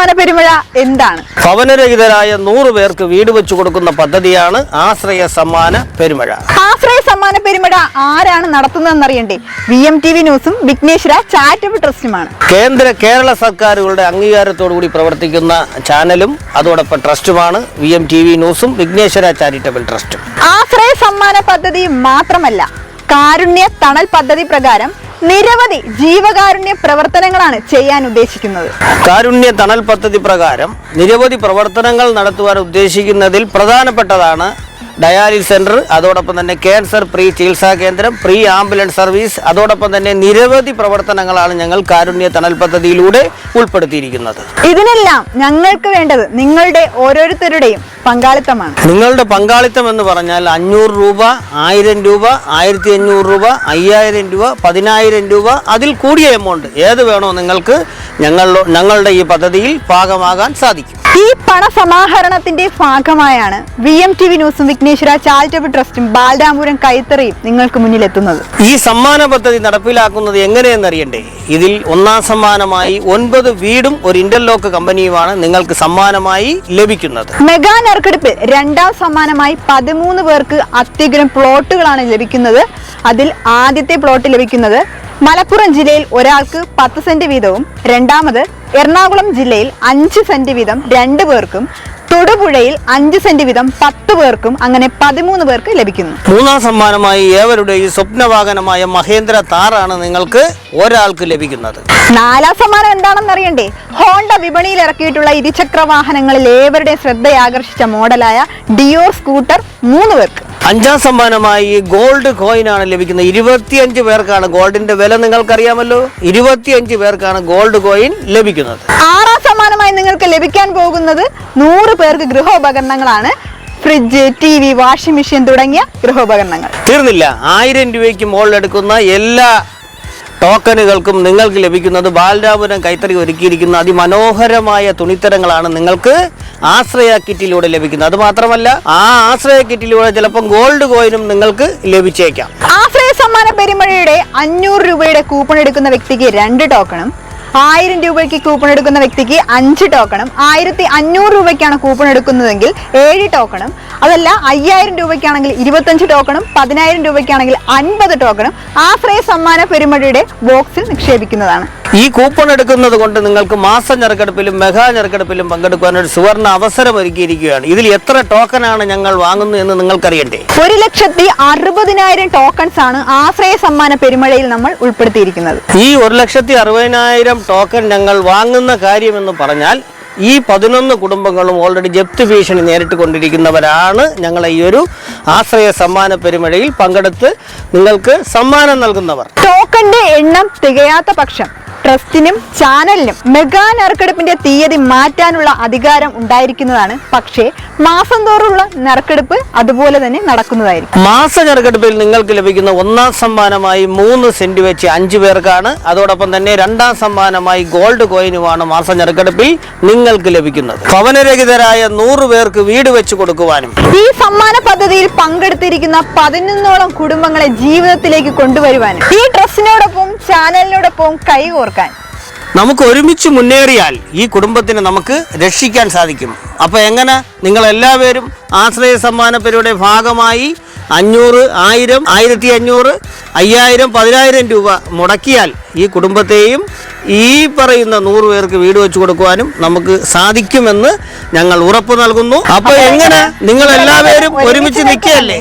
സമ്മാന പെരുമഴ എന്താണ്? ഭവനരഹിതരായ നൂറ് പേർക്ക് വീട് വെച്ചു കൊടുക്കുന്ന പദ്ധതിയാണ് ആശ്രയ സമ്മാന പെരുമഴ. ആശ്രയ സമ്മാന പെരുമഴ ആരാണ് നടത്തുന്നതെന്ന് അറിയണ്ടേ വി എം ടി വി ന്യൂസും വിഘ്നേശ്വര ചാരിറ്റബിൾ ട്രസ്റ്റുമാണ്. കേന്ദ്ര കേരള സർക്കാരുകളുടെ അംഗീകാരത്തോടുകൂടി പ്രവർത്തിക്കുന്ന ചാനലും അതോടൊപ്പം ട്രസ്റ്റുമാണ്. വി എം ടി വി ന്യൂസും വിഘ്നേശ്വര ചാരിറ്റബിൾ ട്രസ്റ്റും. ആശ്രയ സമ്മാന പദ്ധതി മാത്രമല്ല കാരുണ്യ തണൽ പദ്ധതി പ്രകാരം നിരവധി ജീവകാരുണ്യ പ്രവർത്തനങ്ങളാണ് ചെയ്യാൻ ഉദ്ദേശിക്കുന്നത്. കാരുണ്യ തണൽ പദ്ധതി പ്രകാരം നിരവധി പ്രവർത്തനങ്ങൾ നടത്തുവാൻ ഉദ്ദേശിക്കുന്നതിൽ പ്രധാനപ്പെട്ടതാണ് ഡയാലിസ് സെന്റർ അതോടൊപ്പം തന്നെ ക്യാൻസർ പ്രീ ചികിത്സാ കേന്ദ്രം പ്രീ ആംബുലൻസ് സർവീസ് അതോടൊപ്പം തന്നെ നിരവധി പ്രവർത്തനങ്ങളാണ് ഞങ്ങൾ കാരുണ്യ തണൽ പദ്ധതിയിലൂടെ ഉൾപ്പെടുത്തിയിരിക്കുന്നത്. ഇതിനെല്ലാം ഞങ്ങൾക്ക് വേണ്ടത് നിങ്ങളുടെ ഓരോരുത്തരുടെയും പങ്കാളിത്തമാണ്. നിങ്ങളുടെ പങ്കാളിത്തം എന്ന് പറഞ്ഞാൽ അഞ്ഞൂറ് രൂപ ആയിരം രൂപ ആയിരത്തി അഞ്ഞൂറ് രൂപ അയ്യായിരം രൂപ പതിനായിരം രൂപ അതിൽ കൂടിയ എമൗണ്ട് ഏത് വേണോ നിങ്ങൾക്ക് ഞങ്ങളുടെ ഞങ്ങളുടെ ഈ പദ്ധതിയിൽ ഭാഗമാകാൻ സാധിക്കും. ഈ പണസമാഹരണത്തിന്റെ ഭാഗമായാണ് വി എം ടി വി ന്യൂസും വിഘ്നേശ്വര ചാരിറ്റബിൾ ട്രസ്റ്റും ബാലരാമപുരം കൈത്തറിയും നിങ്ങൾക്ക് മുന്നിൽ എത്തുന്നത് ഈ സമ്മാന പദ്ധതി നടപ്പിലാക്കുന്നത് എങ്ങനെയെന്നറിയണ്ടേ ഇതിൽ ഒന്നാം സമ്മാനമായി ഒൻപത് വീടും ഒരു ഇന്റർലോക്ക് കമ്പനിയുമാണ് നിങ്ങൾക്ക് സമ്മാനമായി ലഭിക്കുന്നത്. മെഗാ നറുക്കെടുപ്പിൽ രണ്ടാം സമ്മാനമായി പതിമൂന്ന് പേർക്ക് അത്യുഗ്രം പ്ലോട്ടുകളാണ് ലഭിക്കുന്നത്. അതിൽ ആദ്യത്തെ പ്ലോട്ട് ലഭിക്കുന്നത് മലപ്പുറം ജില്ലയിൽ ഒരാൾക്ക് പത്ത് സെന്റ് വീതവും രണ്ടാമത് എറണാകുളം ജില്ലയിൽ അഞ്ച് സെന്റ് വീതം രണ്ടു പേർക്കും തൊടുപുഴയിൽ അഞ്ച് സെന്റ് വീതം പത്ത് പേർക്കും അങ്ങനെ പതിമൂന്ന് പേർക്ക് ലഭിക്കുന്നു. മൂന്നാം സമ്മാനമായി ഏവരുടെയും സ്വപ്നവാഹനമായ മഹേന്ദ്ര താറാണ് നിങ്ങൾക്ക് ഒരാൾക്ക് ലഭിക്കുന്നത്. നാലാം സമ്മാനം എന്താണെന്ന് അറിയണ്ടേ? ഹോണ്ട വിപണിയിൽ ഇറക്കിയിട്ടുള്ള ഇരുചക്ര വാഹനങ്ങളിൽ ഏവരുടെയും ശ്രദ്ധയാകർഷിച്ച മോഡലായ ഡിയോർ സ്കൂട്ടർ മൂന്ന് പേർക്ക്. അഞ്ചാം സമ്മാനമായി ഗോൾഡ് കോയിൻ ആണ് ലഭിക്കുന്നത്. ഇരുപത്തിയഞ്ച് പേർക്കാണ് ഗോൾഡിന്റെ വില നിങ്ങൾക്കറിയാമല്ലോ? ഇരുപത്തിയഞ്ച് പേർക്കാണ് ഗോൾഡ് കോയിൻ ലഭിക്കുന്നത്. ആറാം സമ്മാനമായി നിങ്ങൾക്ക് ലഭിക്കാൻ പോകുന്നത് നൂറ് പേർക്ക് ഗൃഹോപകരണങ്ങളാണ്. Fridge T V washing machine തുടങ്ങിയ ഗൃഹോപകരണങ്ങൾ. തീർന്നില്ല. ആയിരം രൂപയ്ക്ക് മുകളിൽ എടുക്കുന്ന എല്ലാ ടോക്കണുകൾക്കും നിങ്ങൾക്ക് ലഭിക്കുന്നത് ബാലരാപുരം കൈത്തറി ഒരുക്കിയിരിക്കുന്ന അതിമനോഹരമായ തുണിത്തരങ്ങളാണ് നിങ്ങൾക്ക് ആശ്രയ കിറ്റിലൂടെ ലഭിക്കുന്നത്. അത് മാത്രമല്ല ആ ആശ്രയ കിറ്റിലൂടെ ചിലപ്പം ഗോൾഡ് കോയിനും നിങ്ങൾക്ക് ലഭിച്ചേക്കാം. ആശ്രയ സമ്മാന പെരുമഴയുടെ അഞ്ഞൂറ് രൂപയുടെ കൂപ്പൺ എടുക്കുന്ന വ്യക്തിക്ക് രണ്ട് ടോക്കണും ആയിരം രൂപയ്ക്ക് കൂപ്പൺ എടുക്കുന്ന വ്യക്തിക്ക് അഞ്ച് ടോക്കണും ആയിരത്തി അഞ്ഞൂറ് രൂപയ്ക്കാണ് കൂപ്പൺ എടുക്കുന്നതെങ്കിൽ ഏഴ് ടോക്കണും അതല്ല അയ്യായിരം രൂപയ്ക്കാണെങ്കിൽ ഇരുപത്തഞ്ച് ടോക്കണും പതിനായിരം രൂപയ്ക്കാണെങ്കിൽ അൻപത് ടോക്കണും ആശ്രയ സമ്മാന പെരുമഴയുടെ ബോക്സിൽ നിക്ഷേപിക്കുന്നതാണ്. ഈ കൂപ്പൺ എടുക്കുന്നത് കൊണ്ട് നിങ്ങൾക്ക് മാസ ഞെറുക്കെടുപ്പിലും മെഗാ ഞെറുക്കെടുപ്പിലും പങ്കെടുക്കുവാനൊരു സുവർണ അവസരം ഒരുക്കിയിരിക്കുകയാണ്. ഇതിൽ എത്ര ടോക്കനാണ് ഞങ്ങൾ വാങ്ങുന്നത് എന്ന് നിങ്ങൾക്കറിയണ്ടേ? ഒരു ലക്ഷത്തി അറുപതിനായിരം ടോക്കൺസ് ആണ് ആശ്രയ സമ്മാന പെരുമഴയിൽ നമ്മൾ ഉൾപ്പെടുത്തിയിരിക്കുന്നത്. ഈ ഒരു ലക്ഷത്തി അറുപതിനായിരം ടോക്കൺ ഞങ്ങൾ വാങ്ങുന്ന കാര്യമെന്ന് പറഞ്ഞാൽ ഈ പതിനൊന്ന് കുടുംബങ്ങളും ഓൾറെഡി ജപ്തി ഭീഷണി നേരിട്ട് കൊണ്ടിരിക്കുന്നവരാണ് ഞങ്ങൾ ഈ ഒരു ആശ്രയ സമ്മാന പെരുമഴയിൽ പങ്കെടുത്ത് നിങ്ങൾക്ക് സമ്മാനം നൽകുന്നവർ. ടോക്കന്റെ എണ്ണം തികയാത്ത പക്ഷം ട്രസ്റ്റിനും ചാനലിനും മെഗാ നറുക്കെടുപ്പിന്റെ തീയതി മാറ്റാനുള്ള അധികാരം ഉണ്ടായിരിക്കുന്നതാണ്. പക്ഷേ മാസം തോറുള്ള നറുക്കെടുപ്പ് അതുപോലെ തന്നെ നടക്കുന്നതായിരിക്കും. മാസ നറുക്കെടുപ്പിൽ നിങ്ങൾക്ക് ലഭിക്കുന്ന ഒന്നാം സമ്മാനമായി മൂന്ന് സെന്റ് വെച്ച് അഞ്ചു പേർക്കാണ്. അതോടൊപ്പം തന്നെ രണ്ടാം സമ്മാനമായി ഗോൾഡ് കോയിനുമാണ് മാസ ഞെറുക്കെടുപ്പിൽ നിങ്ങൾക്ക് ലഭിക്കുന്നത്. ഭവനരഹിതരായ നൂറ് പേർക്ക് വീട് വെച്ച് കൊടുക്കുവാനും. ഈ സമ്മാന പദ്ധതിയിൽ പങ്കെടുത്തിരിക്കുന്ന പതിനൊന്നോളം കുടുംബങ്ങളെ ജീവിതത്തിലേക്ക് കൊണ്ടുവരുവാനും. ഈ ട്രസ്റ്റിനോടൊപ്പം ചാനലിനോടൊപ്പം കൈകോർക്കാൻ. നമുക്ക് ഒരുമിച്ച് മുന്നേറിയാൽ ഈ കുടുംബത്തിനെ നമുക്ക് രക്ഷിക്കാൻ സാധിക്കും. അപ്പോൾ എങ്ങനെ? നിങ്ങൾ എല്ലാവരും ആശ്രയ സമ്മാന പരിപാടിയുടെ ഭാഗമായി അഞ്ഞൂറ് ആയിരം ആയിരത്തി അഞ്ഞൂറ് അയ്യായിരം പതിനായിരം രൂപ മുടക്കിയാൽ ഈ കുടുംബത്തെയും ഈ പറയുന്ന നൂറ് പേർക്ക് വീട് വെച്ചു കൊടുക്കുവാനും നമുക്ക് സാധിക്കുമെന്ന് ഞങ്ങൾ ഉറപ്പ് നൽകുന്നു. അപ്പോൾ എങ്ങനെ? നിങ്ങൾ എല്ലാവരും ഒരുമിച്ച് നിൽക്കുകയല്ലേ?